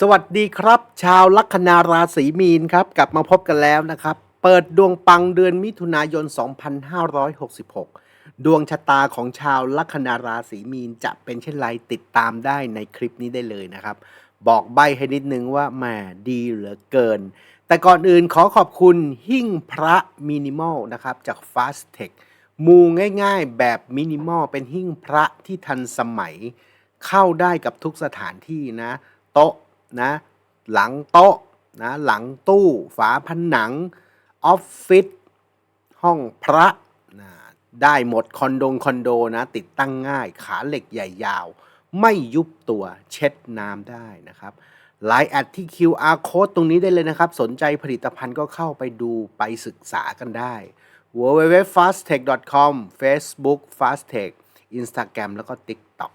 สวัสดีครับ ชาวลัคนาราศีมีนครับ กลับมาพบกันแล้วนะครับ เปิดดวงปังเดือนมิถุนายน 2566 ดวงชะตาของชาวลัคนาราศีมีนจะเป็นเช่นไรติดตามได้ในคลิปนี้ได้เลยนะครับ บอกใบให้นิดนึงว่าแหมดีเหลือเกิน แต่ก่อนอื่นขอขอบคุณหิ้งพระมินิมอลนะครับ จาก Fast Tech มูง่ายๆ แบบมินิมอลเป็นหิ้งพระที่ทันสมัย เข้าได้กับทุกสถานที่นะ โต๊ะ นะหลังโต๊ะนะหลังตู้ฝาผนังออฟฟิศห้องพระนะได้หมดคอนโดคอนโดนะติดตั้งง่ายขาเหล็กใหญ่ยาว ไม่ยุบตัวเช็ดน้ำได้นะครับไลน์แอดที่ QR code ตรงนี้ได้เลยนะครับ สนใจผลิตภัณฑ์ก็เข้าไปดูไปศึกษากันได้ www.fasttech.com Facebook Fasttech Instagram แล้วก็ TikTok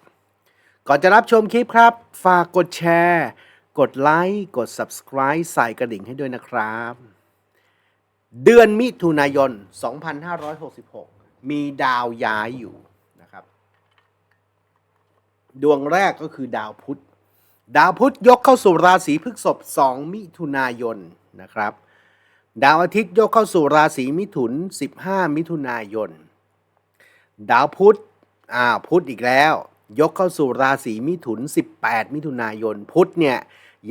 ก่อนจะรับชมคลิปครับ ฝากกดแชร์ กดไลค์กด Subscribe ใส่กระดิ่งให้ด้วยนะครับ เดือนมิถุนายน 2566 มีดาวย้ายอยู่นะครับ ดวงแรกก็คือดาวพุธ ดาวพุธยกเข้าสู่ราศีพฤษภ 2 มิถุนายนนะครับ ดาวอาทิตย์ยกเข้าสู่ราศีมิถุน 15 มิถุนายน ดาวพุธอ่าพุธอีกแล้วยกเข้าสู่ราศีมิถุน 18 มิถุนายน พุธเนี่ย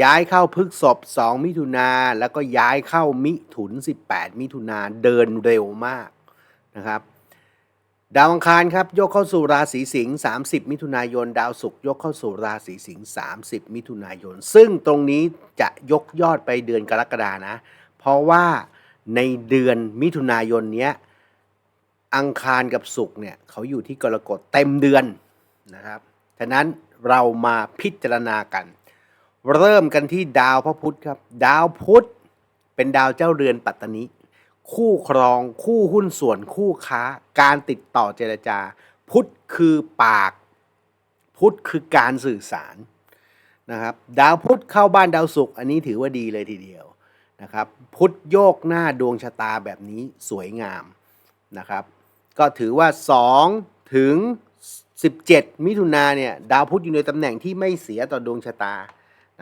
ย้ายเข้าพฤกษภ2มิถุนาแล้วก็ย้ายเข้ามิถุน 18 มิถุนาเดินเร็วมากนะครับ ดาวอังคารครับยกเข้าสู่ราศีสิงห์30 มิถุนายน ดาวศุกร์ยกเข้าสู่ราศีสิงห์30 มิถุนายน ซึ่งตรงนี้จะยกยอดไปเดือนกรกฎานะ เพราะว่าในเดือนมิถุนายนเนี้ยอังคารกับศุกร์เนี่ยเขาอยู่ที่กรกฎเต็มเดือนนะครับฉะนั้นเรามาพิจารณากัน เริ่มกันที่ดาวพระพุธครับ ดาวพุธเป็นดาวเจ้าเรือนปัตตานิคู่ครอง คู่หุ้นส่วน คู่ค้า การติดต่อเจรจา พุธคือปาก พุธคือการสื่อสารนะครับ ดาวพุธเข้าบ้านดาวศุกร์อันนี้ถือว่าดีเลยทีเดียวนะครับ พุธโยกหน้าดวงชะตาแบบนี้สวยงามนะครับ ก็ถือว่า 2 ถึง 17 มิถุนาเนี่ย ดาวพุธอยู่ในตำแหน่งที่ไม่เสียต่อดวงชะตา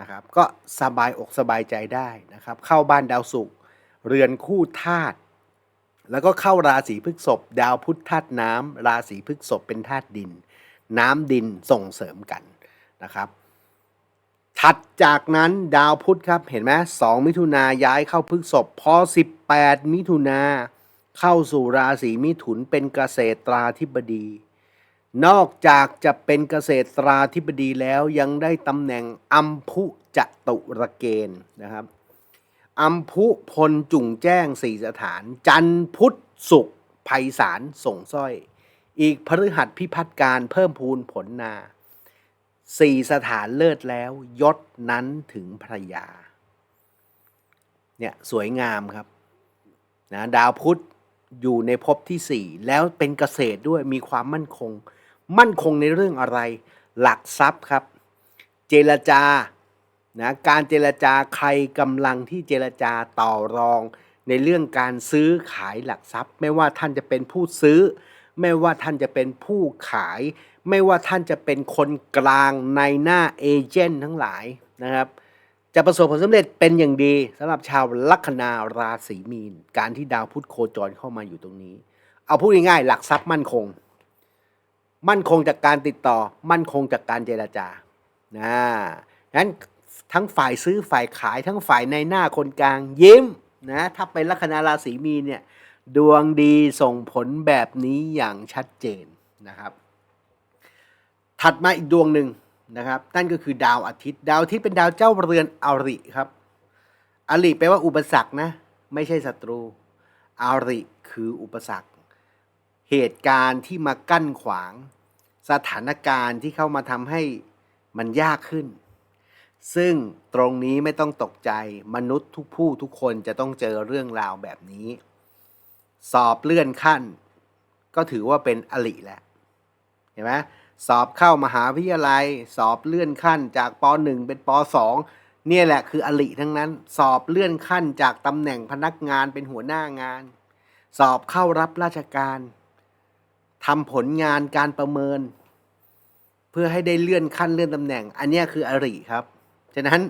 นะครับ ก็สบายอกสบายใจได้นะครับ เข้าบ้านดาวศุกร์เรือนคู่ธาตุแล้วก็เข้าราศีพฤษภดาวพุธธาตุน้ำราศีพฤษภเป็นธาตุดิน น้ำดินส่งเสริมกันนะครับ ถัดจากนั้นดาวพุธครับเห็นไหมสองมิถุนาย้ายเข้าพฤษภพอ 18 มิถุนาเข้าสู่ราศีมิถุนเป็นเกษตราธิบดี นอกจากจะเป็นเกษตราธิบดีแล้วยังได้ตำแหน่งอัมพุจตุรเกณฑ์นะครับอัมพุพลจุ่งแจ้งสี่สถาน จันพุทธศุกร์ไพศาลส่งสร้อย อีกพฤหัสพิพัฒการเพิ่มพูนผลนาสี่สถานเลิศแล้วยศนั้นถึงภรรยา เนี่ยสวยงามครับนะดาวพุธอยู่ในภพที่สี่แล้วเป็นเกษตรด้วยมีความมั่นคง มั่นคงในเรื่องอะไร หลักทรัพย์ครับ เจรจานะการเจรจาใครกำลังที่เจรจาต่อรอง ในเรื่องการซื้อขายหลักทรัพย์ ไม่ว่าท่านจะเป็นผู้ซื้อ ไม่ว่าท่านจะเป็นผู้ขาย ไม่ว่าท่านจะเป็นคนกลางในหน้าเอเจนต์ทั้งหลายนะครับ จะประสบผลสำเร็จเป็นอย่างดีสำหรับชาวลัคนาราศีมีน การที่ดาวพุธโคจรเข้ามาอยู่ตรงนี้ เอาพูดง่ายๆหลักทรัพย์มั่นคง มั่นคงจากการติดต่อ มั่นคงจากการเจรจานะงั้นทั้งฝ่ายซื้อฝ่ายขายทั้งฝ่ายในหน้าคนกลางยิ้มนะถ้าเป็นลัคนาราศีมีเนี่ยดวงดีส่งผลแบบนี้อย่างชัดเจนนะครับ ถัดมาอีกดวงหนึ่งนะครับ นั่นก็คือดาวอาทิตย์ ดาวอาทิตย์เป็นดาวเจ้าเรือนอริครับ อริแปลว่าอุปสรรคนะ ไม่ใช่ศัตรู อริคืออุปสรรค เหตุการณ์ที่มากั้นขวาง สถานการณ์ที่เข้ามาทำให้มันยากขึ้น ซึ่งตรงนี้ไม่ต้องตกใจมนุษย์ทุกผู้ทุกคนจะต้องเจอเรื่องราวแบบนี้ สอบเลื่อนขั้น ก็ถือว่าเป็นอลิแล้วเห็นไหมสอบเข้ามหาวิทยาลัย สอบเลื่อนขั้นจากป .1 เป็นป .2 เนี่ยแหละคืออลิทั้งนั้น สอบเลื่อนขั้นจากตำแหน่งพนักงานเป็นหัวหน้างาน สอบเข้ารับราชการ ทำผลงานการประเมิน เพื่อให้ได้เลื่อนขั้นเลื่อนตำแหน่ง อันนี้คืออริครับ ฉะนั้น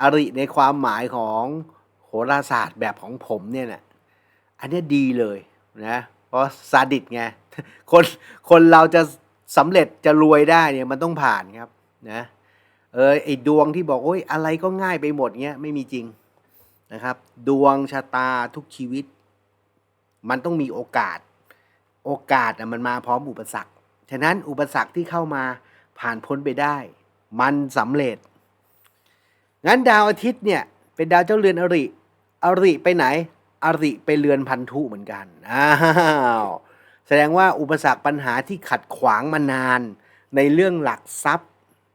อริในความหมายของโหราศาสตร์แบบของผมเนี่ยนะอันนี้ดีเลยนะเพราะซาดิสไงคนคนเราจะสำเร็จจะรวยได้เนี่ยมันต้องผ่านครับนะเออไอดวงที่บอกโอ้ยอะไรก็ง่ายไปหมดเงี้ยไม่มีจริงนะครับ ดวงชะตาทุกชีวิต มันต้องมีโอกาส โอกาสอะมันมาพร้อมอุปสรรค ฉะนั้นอุปสรรคที่เข้ามาผ่านพ้นไปได้ มันสำเร็จ งั้นดาวอาทิตย์เนี่ยเป็นดาวเจ้าเรือนอริ อริไปไหน อริไปเรือนพันธุเหมือนกัน อ้าว แสดงว่าอุปสรรคปัญหาที่ขัดขวางมานาน ในเรื่องหลักทรัพย์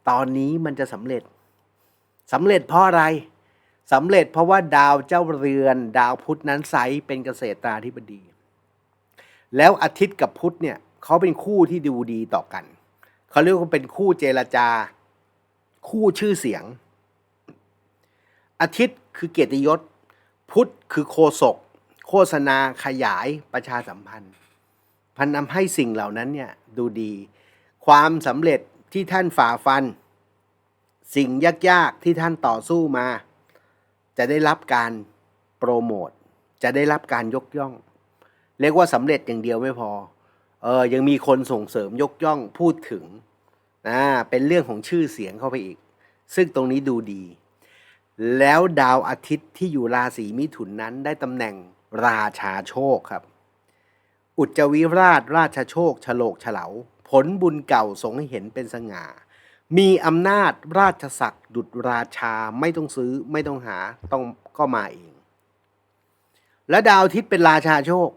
ตอนนี้มันจะสำเร็จสำเร็จเพราะอะไรสำเร็จเพราะว่าดาวเจ้าเรือน ดาวพุธนั้นไซส์เป็นเกษตราธิบดี แล้วอาทิตย์กับพุธเนี่ยเขาเป็นคู่ที่ดูดีต่อกันเขาเรียกว่าเป็นคู่เจรจา คู่ชื่อเสียง อาทิตย์คือเกียรติยศ พุธคือโคศก โฆษณาขยายประชาสัมพันธ์ พันนำให้สิ่งเหล่านั้นเนี่ยดูดี ความสำเร็จที่ท่านฝ่าฟัน สิ่งยากๆที่ท่านต่อสู้มา จะได้รับการโปรโมท จะได้รับการยกย่อง เรียกว่าสำเร็จอย่างเดียวไม่พอเออยังมีคนส่งเสริมยกย่องพูดถึงนะเป็นเรื่องของชื่อเสียงเข้าไปอีก ซึ่งตรงนี้ดูดี แล้วดาวอาทิตย์ที่อยู่ราศีมิถุนนั้นได้ตำแหน่งราชาโชคครับ อุจจวิราชราชโชคฉลกเฉลาผลบุญเก่าสงให้เห็นเป็นสง่า มีอำนาจราชศักดิ์ดุจราชาไม่ต้องซื้อไม่ต้องหาต้องก็มาเอง และดาวอาทิตย์เป็นราชาโชค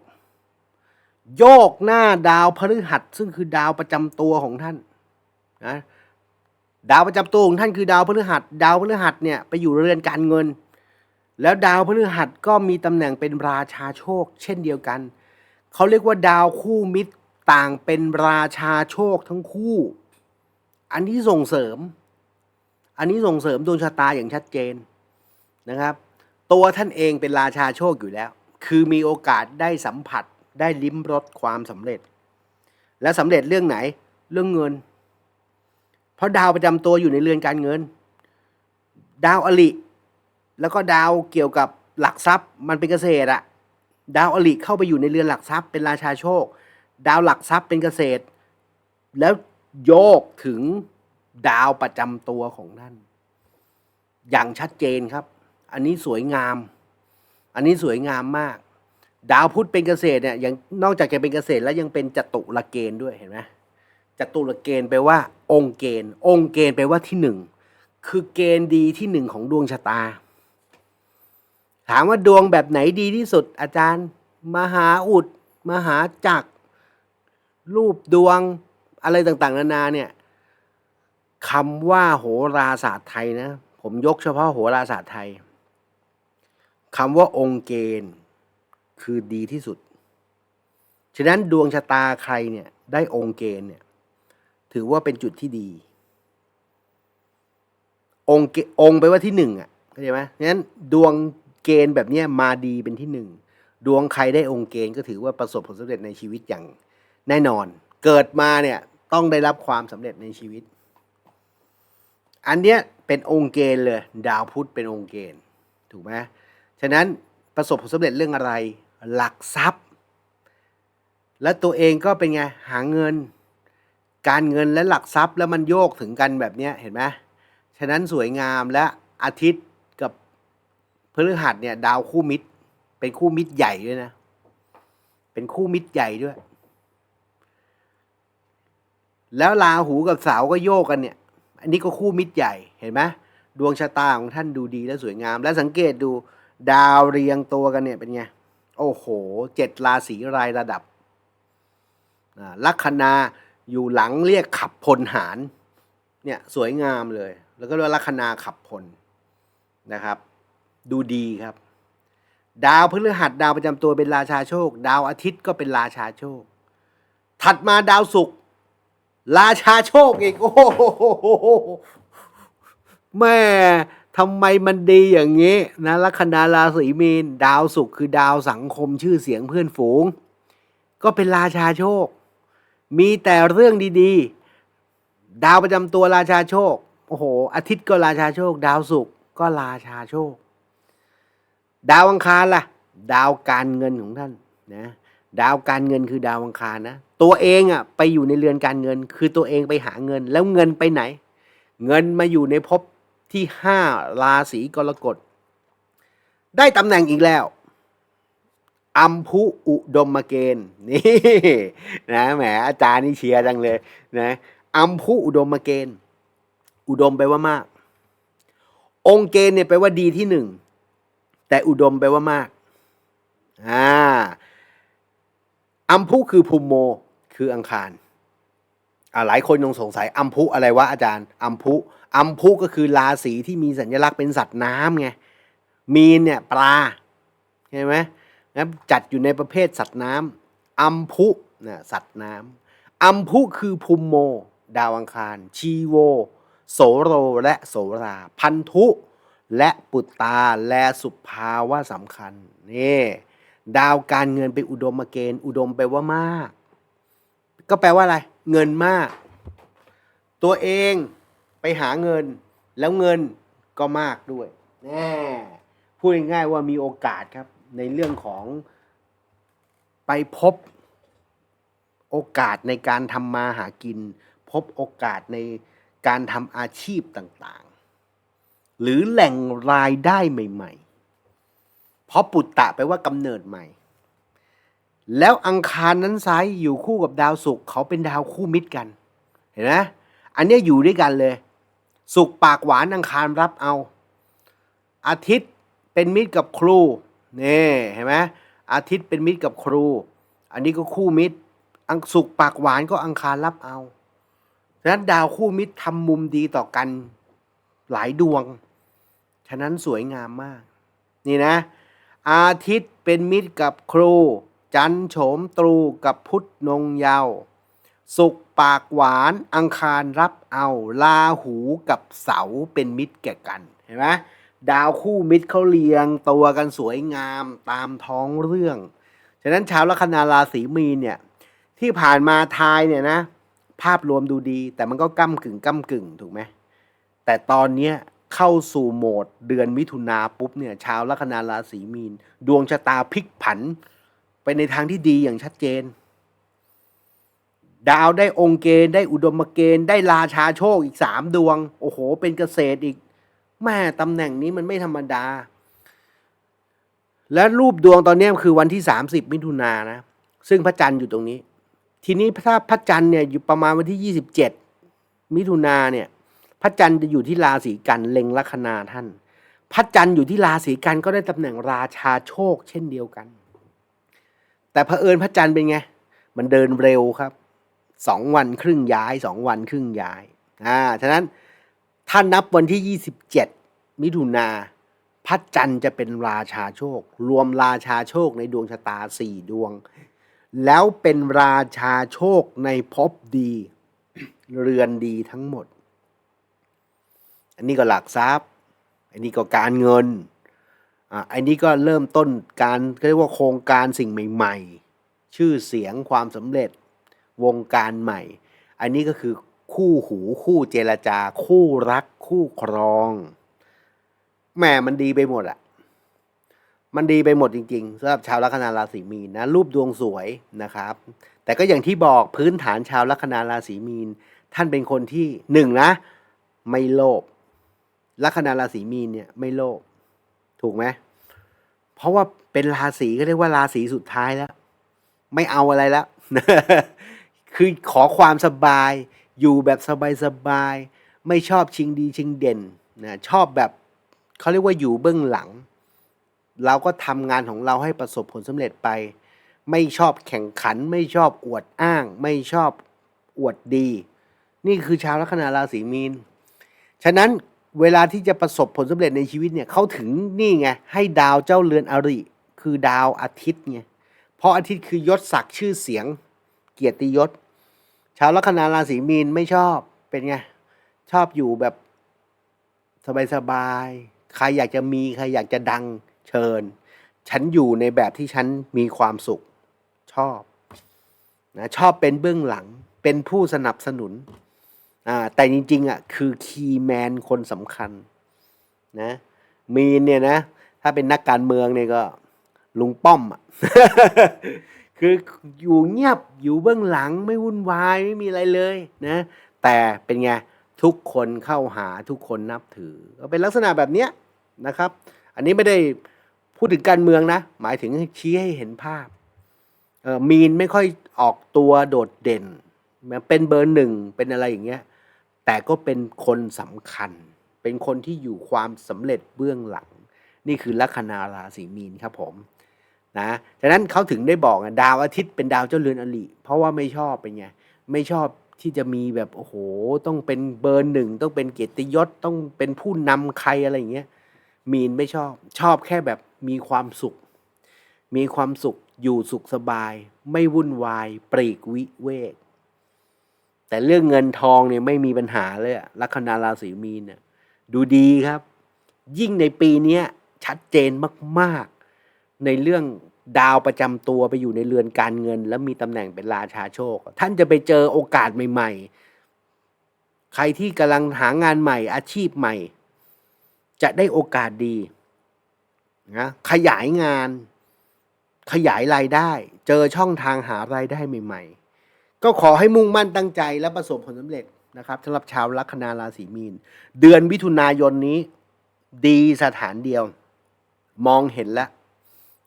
โยกหน้าดาวพฤหัส ซึ่งคือดาวประจำตัวของท่านนะดาวประจำตัวของท่านคือดาวพฤหัส ดาวพฤหัสเนี่ยไปอยู่เรือนการเงิน แล้วดาวพฤหัสก็มีตำแหน่งเป็นราชาโชค เช่นเดียวกัน เขาเรียกว่าดาวคู่มิตรต่างเป็นราชาโชคทั้งคู่ อันนี้ส่งเสริม อันนี้ส่งเสริมดวงชะตาอย่างชัดเจนนะครับ ตัวท่านเองเป็นราชาโชคอยู่แล้ว คือมีโอกาสได้สัมผัส ได้ลิ้มรสความสำเร็จ และสำเร็จเรื่องไหนเรื่องเงิน เพราะดาวประจำตัวอยู่ในเรือนการเงิน ดาวอลิ แล้วก็ดาวเกี่ยวกับหลักทรัพย์มันเป็นเกษตรอะดาวอลิเข้าไปอยู่ในเรือนหลักทรัพย์เป็นราชาโชค ดาวหลักทรัพย์เป็นเกษตร แล้วโยกถึงดาวประจำตัวของท่าน อย่างชัดเจนครับ อันนี้สวยงาม อันนี้สวยงามมาก ดาวพุธเป็นเกษตรเนี่ยยังนอกจากจะเป็นเกษตรแล้วยังเป็นจตุรเกณฑ์ด้วยเห็นไหมจตุรเกณฑ์แปลว่า องค์เกณฑ์ องค์เกณฑ์แปลว่าที่หนึ่งคือเกณฑ์ดีที่หนึ่งของดวงชะตา ถามว่าดวงแบบไหนดีที่สุด อาจารย์ มหาอุด มหาจักร รูปดวงอะไรต่างๆ นานาเนี่ยคำว่าโหราศาสตร์ไทยนะ ผมยกเฉพาะโหราศาสตร์ไทยคำว่าองค์เกณฑ์ คือดีที่สุด ฉะนั้นดวงชะตาใครเนี่ยได้องค์เกณฑ์เนี่ยถือว่าเป็นจุดที่ดี องค์เกองค์ไปว่าที่หนึ่งอะเข้าใจไหมงั้นดวงเกณฑ์แบบเนี้ยมาดีเป็นที่หนึ่งดวงใครได้องค์เกณฑ์ก็ถือว่าประสบผลสำเร็จในชีวิตอย่างแน่นอน เกิดมาเนี่ยต้องได้รับความสำเร็จในชีวิต อันเนี้ยเป็นองค์เกณฑ์เลย ดาวพุธเป็นองค์เกณฑ์ถูกไหมฉะนั้นประสบผลสำเร็จเรื่องอะไร หลักทรัพย์ และตัวเองก็เป็นไง หาเงิน การเงินและหลักทรัพย์แล้วมันโยกถึงกันแบบนี้เห็นไหมฉะนั้นสวยงามและอาทิตย์กับพฤหัสเนี่ยดาวคู่มิตร เป็นคู่มิตรใหญ่ด้วยนะ เป็นคู่มิตรใหญ่ด้วย แล้วราหูกับเสาก็โยกกันเนี่ย อันนี้ก็คู่มิตรใหญ่เห็นไหมดวงชะตาของท่านดูดีและสวยงาม และสังเกตดูดาวเรียงตัวกันเนี่ยเป็นไง โอ้โหเจ็ดราศีรายระดับอ่าลัคนาอยู่หลังเรียกขับพลหารเนี่ยสวยงามเลย แล้วก็เรียกลัคนาขับพลนะครับ ดูดีครับ ดาวพฤหัสดาวประจำตัวเป็นราชาโชค ดาวอาทิตย์ก็เป็นราชาโชค ถัดมาดาวศุกร์ราชาโชคอีกโอ้โหแม่ ทำไมมันดีอย่างนี้นะลัคนาราศีมีน ดาวศุกร์คือดาวสังคมชื่อเสียงเพื่อนฝูง ก็เป็นราชาโชค มีแต่เรื่องดีๆ ดาวประจำตัวราชาโชคโอ้โห อาทิตย์ก็ราชาโชค ดาวศุกร์ก็ราชาโชค ดาวอังคารล่ะ ดาวการเงินของท่านนะดาวการเงินคือดาวอังคารนะตัวเองอะไปอยู่ในเรือนการเงิน คือตัวเองไปหาเงิน แล้วเงินไปไหน เงินมาอยู่ในภพ ที่ห้าราศีกรกฎ ได้ตำแหน่งอีกแล้วอัมพุอุดมเกณฑ์นี่นะแหมอาจารย์นี่เชียร์จังเลยนะอัมพุอุดมเกณฑ์ อุดมแปลว่ามาก องค์เกณฑ์เนี่ยแปลว่าดีที่หนึ่งแต่อุดมแปลว่ามากอ่าอัมพุคือภูมิโมคืออังคาร หลายคนยังสงสัยอัมพุอะไรวะอาจารย์อัมพุอัมพุก็คือราศีที่มีสัญลักษณ์เป็นสัตว์น้ำไงมีนเนี่ยปลาใช่ไหมนะจัดอยู่ในประเภทสัตว์น้ำอัมพุนะสัตว์น้ำอัมพุคือภูมโม ดาวอังคาร ชีโว โสโรและโสรา พันธุและปุตตาและสุภาวะสำคัญนี่ดาวการเงินเป็นอุดมเกณฑ์ อุดมแปลว่ามาก ก็แปลว่าอะไร เงินมาก ตัวเองไปหาเงิน แล้วเงินก็มากด้วยแน่พูดง่ายๆว่ามีโอกาสครับ ในเรื่องของไปพบโอกาสในการทำมาหากิน พบโอกาสในการทำอาชีพต่างๆ หรือแหล่งรายได้ใหม่ ๆ เพราะปุตตะแปลว่ากำเนิดใหม่ แล้วอังคารนั้นไซด์อยู่คู่กับดาวศุกร์เขาเป็นดาวคู่มิตรกัน เห็นไหมอันนี้อยู่ด้วยกันเลยศุกร์ปากหวานอังคารรับเอา อาทิตย์เป็นมิตรกับครูนี่เห็นไหมอาทิตย์เป็นมิตรกับครู อันนี้ก็คู่มิตร อังศุกร์ปากหวานก็อังคารรับเอาฉะนั้นดาวคู่มิตรทำมุมดีต่อกันหลายดวง ฉะนั้นสวยงามมาก นี่นะ อาทิตย์เป็นมิตรกับครู จันโฉมตรูกับพุทธนงเยาวสุกปากหวานอังคารรับเอาลาหูกับเสาเป็นมิตรแก่กันเห็นไหมดาวคู่มิตรเขาเรียงตัวกันสวยงามตามท้องเรื่อง ฉะนั้นชาวลัคนาราศีมีนเนี่ยที่ผ่านมาทายเนี่ยนะ ภาพรวมดูดี แต่มันก็ก้ากึ่งก้ากึ่งถูกไหมแต่ตอนเนี้ยเข้าสู่โหมดเดือนมิถุนาปุ๊บเนี่ยชาวลัคนาราศีมีน ดวงชะตาพลิกผัน ไปในทางที่ดีอย่างชัดเจน ดาวได้องค์เกณฑ์ได้อุดมเกณฑ์ได้ราชาโชคอีกสามดวง โอ้โห เป็นเกษตรอีกแม่ตำแหน่งนี้มันไม่ธรรมดา และรูปดวงตอนนี้คือวันที่ 30 มิถุนายนนะ ซึ่งพระจันทร์อยู่ตรงนี้ ทีนี้ถ้าพระจันทร์เนี่ยอยู่ประมาณวันที่ 27 มิถุนาเนี่ย พระจันทร์จะอยู่ที่ราศีกันเล็งลัคนาท่าน พระจันทร์อยู่ที่ราศีกันก็ได้ตำแหน่งราชาโชคเช่นเดียวกัน แต่เผอิญพระจันทร์เป็นไง มันเดินเร็วครับสองวันครึ่งย้ายสองวันครึ่งย้ายอ่าฉะนั้นถ้านับวันที่ 27 มิถุนาพระจันทร์จะเป็นราชาโชค รวมราชาโชคในดวงชะตาสี่ดวง แล้วเป็นราชาโชคในภพดี เรือนดีทั้งหมด อันนี้ก็หลักทรัพย์ อันนี้ก็การเงิน อ่าอันนี้ก็เริ่มต้นการเรียกว่าโครงการสิ่งใหม่ ๆ ชื่อเสียงความสำเร็จวงการใหม่ อันนี้ก็คือคู่หูคู่เจรจา คู่รักคู่ครองแหม่มันดีไปหมดอะมันดีไปหมดจริงๆสำหรับชาวลัคนาราศีมีนนะรูปดวงสวยนะครับ แต่ก็อย่างที่บอกพื้นฐานชาวลัคนาราศีมีน ท่านเป็นคนที่หนึ่งนะ ไม่โลภลัคนาราศีมีนเนี่ยไม่โลภ ถูกไหมเพราะว่าเป็นราศีก็เรียกว่าราศีสุดท้ายแล้ว ไม่เอาอะไรแล้วคือขอความสบายอยู่แบบสบายๆไม่ชอบชิงดีชิงเด่นนะชอบแบบเขาเรียกว่าอยู่เบื้องหลัง เราก็ทำงานของเราให้ประสบผลสำเร็จไป ไม่ชอบแข่งขัน ไม่ชอบอวดอ้าง ไม่ชอบอวดดี นี่คือชาวลัคนาราศีมีน ฉะนั้น เวลาที่จะประสบผลสำเร็จในชีวิตเนี่ยเขาถึงนี่ไงให้ดาวเจ้าเรือนอริ คือดาวอาทิตย์ไงเพราะอาทิตย์คือยศศักดิ์ชื่อเสียง เกียรติยศ ชาวลัคนาราศีมีนไม่ชอบเป็นไงชอบอยู่แบบสบายๆใครอยากจะมีใครอยากจะดังเชิญ ฉันอยู่ในแบบที่ฉันมีความสุขชอบนะชอบเป็นเบื้องหลังเป็นผู้สนับสนุน แต่จริงๆอะคือคีย์แมนคนสำคัญนะมีนเนี่ยนะถ้าเป็นนักการเมืองเนี่ยก็ลุงป้อมอะคืออยู่เงียบอยู่เบื้องหลังไม่วุ่นวาย ไม่มีอะไรเลยนะแต่เป็นไง ทุกคนเข้าหาทุกคนนับถือ ก็เป็นลักษณะแบบเนี้ยนะครับ อันนี้ไม่ได้พูดถึงการเมืองนะ หมายถึงชี้ให้เห็นภาพเออมีนไม่ค่อยออกตัวโดดเด่น เป็นเบอร์หนึ่งเป็นอะไรอย่างเงี้ย แต่ก็เป็นคนสำคัญ เป็นคนที่อยู่ความสำเร็จเบื้องหลัง นี่คือลัคนาราศีมีนครับผมนะฉะนั้นเขาถึงได้บอกอะดาวอาทิตย์เป็นดาวเจ้าเรือนอลิเพราะว่าไม่ชอบเป็นไงไม่ชอบที่จะมีแบบโอ้โห ต้องเป็นเบอร์หนึ่งต้องเป็นเกียรติยศต้องเป็นผู้นำใครอะไรอย่างเงี้ยมีนไม่ชอบชอบแค่แบบมีความสุข มีความสุขอยู่สุขสบาย ไม่วุ่นวายปรีกวิเวก แต่เรื่องเงินทองเนี่ยไม่มีปัญหาเลยอะลัคนาราศีมีนเนี่ยดูดีครับ ยิ่งในปีนี้ชัดเจนมากๆ ในเรื่องดาวประจำตัวไปอยู่ในเรือนการเงิน แล้วมีตำแหน่งเป็นราชาโชค ท่านจะไปเจอโอกาสใหม่ ๆ ใครที่กำลังหางานใหม่อาชีพใหม่ จะได้โอกาสดีนะขยายงาน ขยายรายได้ เจอช่องทางหารายได้ใหม่ ๆ ก็ขอให้มุ่งมั่นตั้งใจและประสบผลสำเร็จนะครับสำหรับชาวลัคนาราศีมีน เดือนมิถุนายนนี้ ดีสถานเดียว มองเห็นแล้ว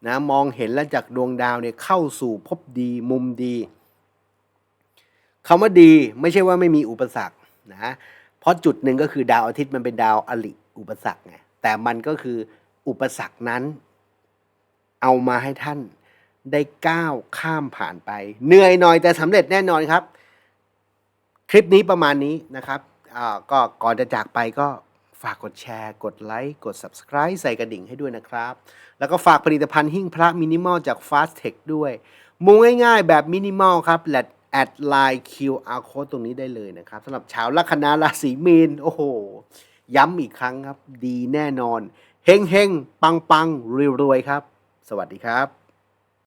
นะมองเห็นแล้วจากดวงดาวเนี่ยเข้าสู่ภพดีมุมดีคำว่าดีไม่ใช่ว่าไม่มีอุปสรรคนะเพราะจุดหนึ่งก็คือดาวอาทิตย์มันเป็นดาวอลิอุปสรรคไงแต่มันก็คืออุปสรรคนั้น เอามาให้ท่าน ได้ก้าวข้ามผ่านไป เหนื่อยหน่อยแต่สำเร็จแน่นอนครับ คลิปนี้ประมาณนี้นะครับก็ก่อนจะจากไปก็ฝากกดแชร์ กดไลค์ กด Subscribe ใส่กระดิ่งให้ด้วยนะครับ แล้วก็ฝากผลิตภัณฑ์หิ้งพระมินิมอลจาก Fast Tech ด้วย มุงง่ายๆแบบมินิมอลครับและแอดไลน์ QR code ตรงนี้ได้เลยนะครับสำหรับชาวลัคนาราศีมีน โอ้โห ย้ำอีกครั้งครับ ดีแน่นอน เฮงเฮงปังปังรวยๆครับ สวัสดีครับ